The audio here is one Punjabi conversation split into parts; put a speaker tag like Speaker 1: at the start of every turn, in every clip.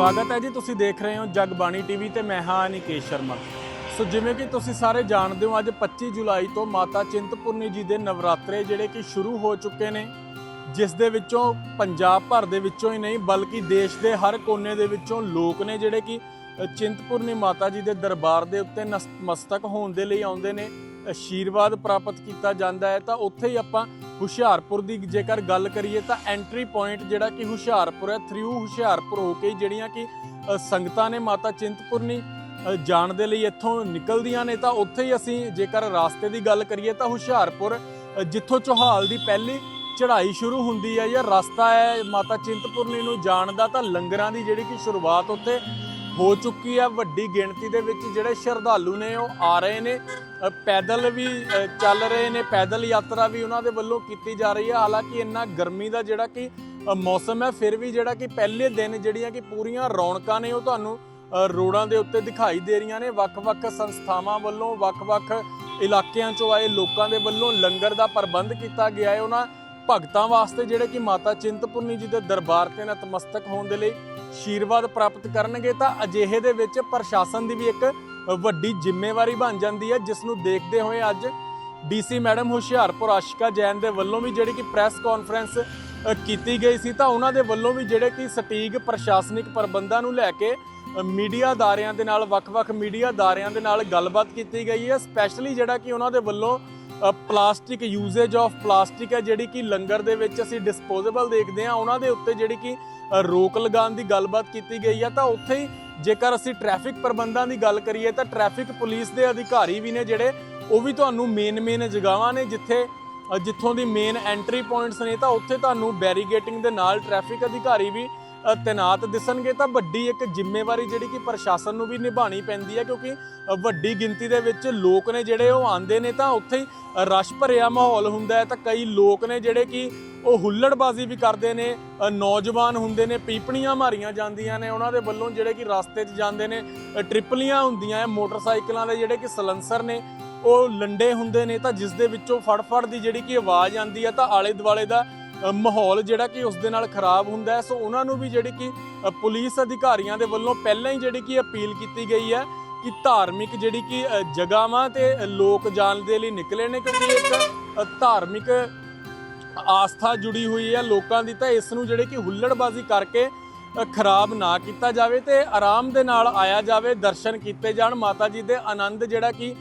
Speaker 1: ਸਵਾਗਤ ਹੈ ਜੀ, ਤੁਸੀਂ ਦੇਖ ਰਹੇ ਹੋ ਜਗਬਾਣੀ ਟੀਵੀ ਤੇ ਮੈਂ ਹਾਂ ਨਿਕੇਸ਼ ਸ਼ਰਮਾ। ਸੋ ਜਿਵੇਂ ਕਿ ਤੁਸੀਂ ਸਾਰੇ ਜਾਣਦੇ ਹੋ, ਅੱਜ 25 ਜੁਲਾਈ ਤੋਂ ਮਾਤਾ ਚਿੰਤਪੁਰਨੀ ਜੀ ਦੇ ਨਵਰਾਤਰੇ ਜਿਹੜੇ ਕਿ ਸ਼ੁਰੂ ਹੋ ਚੁੱਕੇ ਨੇ, ਜਿਸ ਦੇ ਵਿੱਚੋਂ ਪੰਜਾਬ ਭਰ ਦੇ ਵਿੱਚੋਂ ਹੀ ਨਹੀਂ, ਬਲਕਿ ਦੇਸ਼ ਦੇ ਹਰ ਕੋਨੇ ਦੇ ਵਿੱਚੋਂ ਲੋਕ ਨੇ ਜਿਹੜੇ ਕਿ ਚਿੰਤਪੁਰਨੀ ਮਾਤਾ ਜੀ ਦੇ ਦਰਬਾਰ ਦੇ ਉੱਤੇ ਨਤਮਸਤਕ ਹੋਣ ਦੇ ਲਈ ਆਉਂਦੇ ਨੇ। ਆਸ਼ੀਰਵਾਦ ਪ੍ਰਾਪਤ ਕੀਤਾ ਜਾਂਦਾ ਹੈ, ਤਾਂ ਉੱਥੇ ਹੀ ਆਪਾਂ ਹੁਸ਼ਿਆਰਪੁਰ ਦੀ ਜੇਕਰ ਗੱਲ ਕਰੀਏ ਤਾਂ ਐਂਟਰੀ ਪੁਆਇੰਟ ਜਿਹੜਾ ਕਿ ਹੁਸ਼ਿਆਰਪੁਰ ਹੈ ਥਰੂ ਹੁਸ਼ਿਆਰਪੁਰ ਹੋ ਕੇ ਜਿਹੜੀਆਂ ਕਿ ਸੰਗਤਾਂ ਨੇ ਮਾਤਾ ਚਿੰਤਪੁਰਨੀ ਜਾਣ ਦੇ ਲਈ ਇੱਥੋਂ ਨਿਕਲਦੀਆਂ ਨੇ, ਤਾਂ ਉੱਥੇ ਹੀ ਅਸੀਂ ਜੇਕਰ ਰਾਸਤੇ ਦੀ ਗੱਲ ਕਰੀਏ ਤਾਂ ਹੁਸ਼ਿਆਰਪੁਰ ਜਿੱਥੋਂ ਚੋਹਾਲ ਦੀ ਪਹਿਲੀ ਚੜ੍ਹਾਈ ਸ਼ੁਰੂ ਹੁੰਦੀ ਹੈ ਜਾਂ ਰਸਤਾ ਹੈ ਮਾਤਾ ਚਿੰਤਪੁਰਨੀ ਨੂੰ ਜਾਣ ਦਾ, ਤਾਂ ਲੰਗਰਾਂ ਦੀ ਜਿਹੜੀ ਕਿ ਸ਼ੁਰੂਆਤ ਉੱਥੇ ਹੋ ਚੁੱਕੀ ਹੈ ਵੱਡੀ ਗਿਣਤੀ ਦੇ ਵਿੱਚ ਜਿਹੜੇ ਸ਼ਰਧਾਲੂ ਨੇ ਉਹ ਆ ਰਹੇ ਨੇ। ਪੈਦਲ ਵੀ ਚੱਲ ਰਹੇ ਨੇ, ਪੈਦਲ ਯਾਤਰਾ ਵੀ ਉਹਨਾਂ ਦੇ ਵੱਲੋਂ ਕੀਤੀ ਜਾ ਰਹੀ ਹੈ ਹਾਲਾਂਕਿ ਇੰਨਾ ਗਰਮੀ ਦਾ ਜਿਹੜਾ ਕਿ ਮੌਸਮ ਹੈ, ਫਿਰ ਵੀ ਜਿਹੜਾ ਕਿ ਪਹਿਲੇ ਦਿਨ ਜਿਹੜੀਆਂ ਕਿ ਪੂਰੀਆਂ ਰੌਣਕਾਂ ਨੇ ਉਹ ਤੁਹਾਨੂੰ ਰੋਡਾਂ ਦੇ ਉੱਤੇ ਦਿਖਾਈ ਦੇ ਰਹੀਆਂ ਨੇ। ਵੱਖ-ਵੱਖ ਸੰਸਥਾਵਾਂ ਵੱਲੋਂ, ਵੱਖ-ਵੱਖ ਇਲਾਕਿਆਂ ਚੋਂ ਆਏ ਲੋਕਾਂ ਦੇ ਵੱਲੋਂ ਲੰਗਰ ਦਾ ਪ੍ਰਬੰਧ ਕੀਤਾ ਗਿਆ ਹੈ। ਉਹਨਾਂ ਭਗਤਾਂ ਵਾਸਤੇ ਜਿਹੜੇ ਕਿ ਮਾਤਾ ਚਿੰਤਪੁਰਨੀ ਜੀ ਦੇ ਦਰਬਾਰ ਤੇ ਨਤਮਸਤਕ ਹੋਣ ਦੇ ਲਈ ਆਸ਼ੀਰਵਾਦ ਪ੍ਰਾਪਤ ਕਰਨਗੇ, ਤਾਂ ਅਜਿਹੇ ਦੇ ਵਿੱਚ ਪ੍ਰਸ਼ਾਸਨ ਦੀ ਵੀ ਇੱਕ ਵੱਡੀ ਜ਼ਿੰਮੇਵਾਰੀ ਬਣ ਜਾਂਦੀ ਹੈ, ਜਿਸ ਨੂੰ ਦੇਖਦੇ ਹੋਏ ਅੱਜ ਡੀਸੀ ਮੈਡਮ ਹੁਸ਼ਿਆਰਪੁਰ ਆਸ਼ਿਕਾ ਜੈਨ ਦੇ ਵੱਲੋਂ ਵੀ ਜਿਹੜੀ ਕਿ ਪ੍ਰੈਸ ਕਾਨਫਰੰਸ ਕੀਤੀ ਗਈ ਸੀ, ਤਾਂ ਉਹਨਾਂ ਦੇ ਵੱਲੋਂ ਵੀ ਜਿਹੜੇ ਕਿ ਸਟੀਕ ਪ੍ਰਸ਼ਾਸਨਿਕ ਪ੍ਰਬੰਧਾਂ ਨੂੰ ਲੈ ਕੇ ਮੀਡੀਆ ਅਦਾਰਿਆਂ ਦੇ ਨਾਲ, ਵੱਖ-ਵੱਖ ਮੀਡੀਆ ਅਦਾਰਿਆਂ ਦੇ ਨਾਲ ਗੱਲਬਾਤ ਕੀਤੀ ਗਈ ਹੈ, ਸਪੈਸ਼ਲੀ ਜਿਹੜਾ ਕਿ ਉਹਨਾਂ ਦੇ ਵੱਲੋਂ ਪਲਾਸਟਿਕ ਯੂਜ਼ੇਜ ਆਫ ਪਲਾਸਟਿਕ ਹੈ, ਜਿਹੜੀ ਕਿ ਲੰਗਰ ਦੇ ਵਿੱਚ ਅਸੀਂ ਡਿਸਪੋਜ਼ੇਬਲ ਦੇਖਦੇ ਹਾਂ, ਉਹਨਾਂ ਦੇ ਉੱਤੇ ਜਿਹੜੀ ਕਿ ਰੋਕ ਲਗਾਉਣ ਦੀ ਗੱਲਬਾਤ ਕੀਤੀ ਗਈ ਹੈ। ਤਾਂ ਉੱਥੇ ਹੀ ਜੇਕਰ ਅਸੀਂ ਟ੍ਰੈਫਿਕ ਪ੍ਰਬੰਧਾਂ ਦੀ ਗੱਲ ਕਰੀਏ, ਤਾਂ ਟ੍ਰੈਫਿਕ ਪੁਲਿਸ ਦੇ ਅਧਿਕਾਰੀ ਵੀ ਨੇ ਜਿਹੜੇ, ਉਹ ਵੀ ਤੁਹਾਨੂੰ ਮੇਨ ਮੇਨ ਜਗ੍ਹਾਵਾਂ ਨੇ, ਜਿੱਥੇ ਜਿੱਥੋਂ ਦੀ ਮੇਨ ਐਂਟਰੀ ਪੁਆਇੰਟਸ ਨੇ, ਤਾਂ ਉੱਥੇ ਤੁਹਾਨੂੰ ਬੈਰੀਗੇਟਿੰਗ ਦੇ ਨਾਲ ਟ੍ਰੈਫਿਕ ਅਧਿਕਾਰੀ ਵੀ ਤੈਨਾਤ ਦਿਸਣਗੇ ਤਾਂ ਵੱਡੀ ਇੱਕ ਜ਼ਿੰਮੇਵਾਰੀ ਜਿਹੜੀ ਕਿ ਪ੍ਰਸ਼ਾਸਨ ਨੂੰ ਵੀ ਨਿਭਾਣੀ ਪੈਂਦੀ ਹੈ ਕਿਉਂਕਿ ਵੱਡੀ ਗਿਣਤੀ ਦੇ ਵਿੱਚ ਲੋਕ ਨੇ ਜਿਹੜੇ ਉਹ ਆਉਂਦੇ ਨੇ ਤਾਂ ਉੱਥੇ ਹੀ ਰਸ਼ ਭਰਿਆ ਮਾਹੌਲ ਹੁੰਦਾ ਹੈ ਤਾਂ ਕਈ ਲੋਕ ਨੇ ਜਿਹੜੇ ਕਿ ਉਹ ਹੁੱਲੜਬਾਜ਼ੀ ਵੀ ਕਰਦੇ ਨੇ ਨੌਜਵਾਨ ਹੁੰਦੇ ਨੇ, ਪੀਪਣੀਆਂ ਮਾਰੀਆਂ ਜਾਂਦੀਆਂ ਨੇ, ਉਹਨਾਂ ਦੇ ਵੱਲੋਂ ਜਿਹੜੇ ਕਿ ਰਸਤੇ 'ਚ ਜਾਂਦੇ ਨੇ ਟ੍ਰਿਪਲੀਆਂ ਹੁੰਦੀਆਂ ਹੈ, ਮੋਟਰਸਾਈਕਲਾਂ ਦੇ ਜਿਹੜੇ ਕਿ ਸਲੈਂਸਰ ਨੇ, ਉਹ ਲੰਡੇ ਹੁੰਦੇ ਨੇ ਤਾਂ ਜਿਸ ਦੇ ਵਿੱਚੋਂ ਫੜ-ਫੜ ਦੀ ਜਿਹੜੀ ਕਿ ਆਵਾਜ਼ ਆਉਂਦੀ ਹੈ ਤਾਂ ਆਲੇ ਦੁਆਲੇ ਦਾ ਮਾਹੌਲ ਜਿਹੜਾ ਕਿ ਉਸ ਦੇ ਨਾਲ ਖਰਾਬ ਹੁੰਦਾ ਹੈ। ਸੋ ਉਹਨਾਂ ਨੂੰ ਵੀ ਜਿਹੜੀ ਕਿ ਪੁਲਿਸ ਅਧਿਕਾਰੀਆਂ ਦੇ ਵੱਲੋਂ ਪਹਿਲਾਂ ਹੀ ਜਿਹੜੀ ਕਿ ਅਪੀਲ ਕੀਤੀ ਗਈ ਹੈ ਕਿ ਧਾਰਮਿਕ ਜਿਹੜੀ ਕਿ ਅ, ਜਗ੍ਹਾਵਾਂ ਤੇ ਲੋਕ ਜਾਣ ਦੇ ਲਈ ਨਿਕਲੇ ਨੇ ਕਿਉਂਕਿ ਇੱਕ ਧਾਰਮਿਕ ਆਸਥਾ ਜੁੜੀ ਹੋਈ ਹੈ ਲੋਕਾਂ ਦੀ ਤਾਂ ਇਸ ਨੂੰ ਜਿਹੜੇ ਕਿ ਹੁੱਲੜਬਾਜ਼ੀ ਕਰਕੇ ਖਰਾਬ ਨਾ ਕੀਤਾ ਜਾਵੇ ਤੇ ਆਰਾਮ ਦੇ ਨਾਲ ਆਇਆ ਜਾਵੇ ਦਰਸ਼ਨ ਕੀਤੇ ਜਾਣ। ਮਾਤਾ ਜੀ ਦੇ ਆਨੰਦ ਜਿਹੜਾ ਕਿ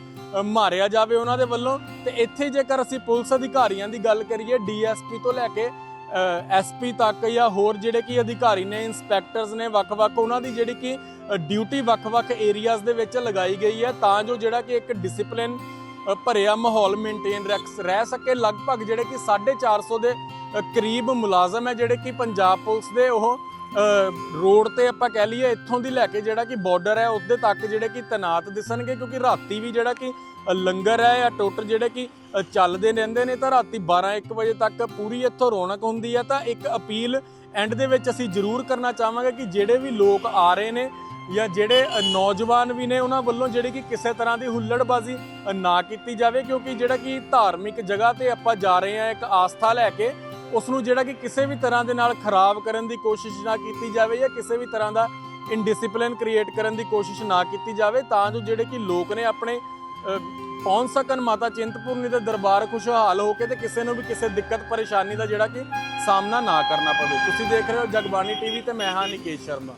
Speaker 1: ਮਾਰਿਆ ਜਾਵੇ ਉਹਨਾਂ ਦੇ ਵੱਲੋਂ। ਤੇ ਇੱਥੇ ਜੇਕਰ ਅਸੀਂ ਪੁਲਿਸ ਅਧਿਕਾਰੀਆਂ ਦੀ ਗੱਲ ਕਰੀਏ, ਡੀਐਸਪੀ ਤੋਂ ਲੈ ਕੇ ਐਸਪੀ ਤੱਕ ਜਾਂ ਹੋਰ ਜਿਹੜੇ ਕਿ ਅਧਿਕਾਰੀ ਨੇ ਇਨਸਪੈਕਟਰਸ ਨੇ, ਵੱਖ-ਵੱਖ ਉਹਨਾਂ ਦੀ ਜਿਹੜੀ ਕਿ ਡਿਊਟੀ ਵੱਖ-ਵੱਖ ਏਰੀਆਜ਼ ਦੇ ਵਿੱਚ ਲਗਾਈ ਗਈ ਹੈ, ਤਾਂ ਜੋ ਜਿਹੜਾ ਕਿ ਇੱਕ ਡਿਸਪਲਿਨ ਭਰਿਆ ਮਾਹੌਲ ਮੇਨਟੇਨ ਰਹਿ ਸਕੇ। ਲਗਭਗ ਜਿਹੜੇ ਕਿ 450 ਦੇ ਕਰੀਬ ਮੁਲਾਜ਼ਮ ਹੈ ਜਿਹੜੇ ਕਿ ਪੰਜਾਬ ਪੁਲਿਸ ਦੇ ਉਹ ਰੋਡ ਤੇ ਆਪਾਂ ਕਹਿ ਲਈਏ ਇੱਥੋਂ ਦੀ ਲੈ ਕੇ ਜਿਹੜਾ ਕਿ ਬਾਰਡਰ ਹੈ, ਉਹਦੇ ਤੱਕ ਜਿਹੜੇ ਕਿ ਤੈਨਾਤ ਦਿਸਣਗੇ, ਕਿਉਂਕਿ ਰਾਤੀ ਵੀ ਜਿਹੜਾ ਕਿ ਲੰਗਰ ਹੈ ਜਾਂ ਟੋਟਲ ਜਿਹੜੇ ਕਿ ਚੱਲਦੇ ਰਹਿੰਦੇ ਨੇ, ਤਾਂ ਰਾਤੀ 12 1 ਵਜੇ ਤੱਕ ਪੂਰੀ ਇੱਥੋਂ ਰੌਣਕ ਹੁੰਦੀ ਹੈ। ਤਾਂ ਇੱਕ ਅਪੀਲ ਐਂਡ ਦੇ ਵਿੱਚ ਅਸੀਂ ਜ਼ਰੂਰ ਕਰਨਾ ਚਾਹਾਂਗੇ ਕਿ ਜਿਹੜੇ ਵੀ ਲੋਕ ਆ ਰਹੇ ਨੇ ਜਾਂ ਜਿਹੜੇ ਨੌਜਵਾਨ ਵੀ ਨੇ, ਉਹਨਾਂ ਵੱਲੋਂ ਜਿਹੜੀ ਕਿ ਕਿਸੇ ਤਰ੍ਹਾਂ ਦੀ ਹੁੱਲੜਬਾਜ਼ੀ ਨਾ ਕੀਤੀ ਜਾਵੇ, ਕਿਉਂਕਿ ਜਿਹੜਾ ਕਿ ਧਾਰਮਿਕ ਜਗ੍ਹਾ ਤੇ ਆਪਾਂ ਜਾ ਰਹੇ ਹਾਂ, ਇੱਕ ਆਸਥਾ ਲੈ ਕੇ ਉਸ ਨੂੰ ਜਿਹੜਾ ਕਿ ਕਿਸੇ ਵੀ ਤਰ੍ਹਾਂ ਦੇ ਨਾਲ ਖਰਾਬ ਕਰਨ ਦੀ ਕੋਸ਼ਿਸ਼ ਨਾ ਕੀਤੀ ਜਾਵੇ ਜਾਂ ਕਿਸੇ ਵੀ ਤਰ੍ਹਾਂ ਦਾ ਇਨਡਿਸਪਲਿਨ ਕ੍ਰੀਏਟ ਕਰਨ ਦੀ ਕੋਸ਼ਿਸ਼ ਨਾ ਕੀਤੀ ਜਾਵੇ, ਤਾਂ ਜੋ ਜਿਹੜੇ ਕਿ ਲੋਕ ਨੇ ਆਪਣੇ ਪਹੁੰਚ ਸਕਣ ਮਾਤਾ ਚਿੰਤਪੁਰਨੀ ਦੇ ਦਰਬਾਰ ਖੁਸ਼ਹਾਲ ਹੋ ਕੇ ਤੇ ਕਿਸੇ ਨੂੰ ਵੀ ਕਿਸੇ ਦਿੱਕਤ ਪਰੇਸ਼ਾਨੀ ਦਾ ਜਿਹੜਾ ਕਿ ਸਾਹਮਣਾ ਨਾ ਕਰਨਾ ਪਵੇ। ਤੁਸੀਂ ਦੇਖ ਰਹੇ ਹੋ ਜਗਬਾਣੀ ਟੀਵੀ ਤੇ ਮੈਂ ਹਾਂ ਨਿਕੇਸ਼ ਸ਼ਰਮਾ।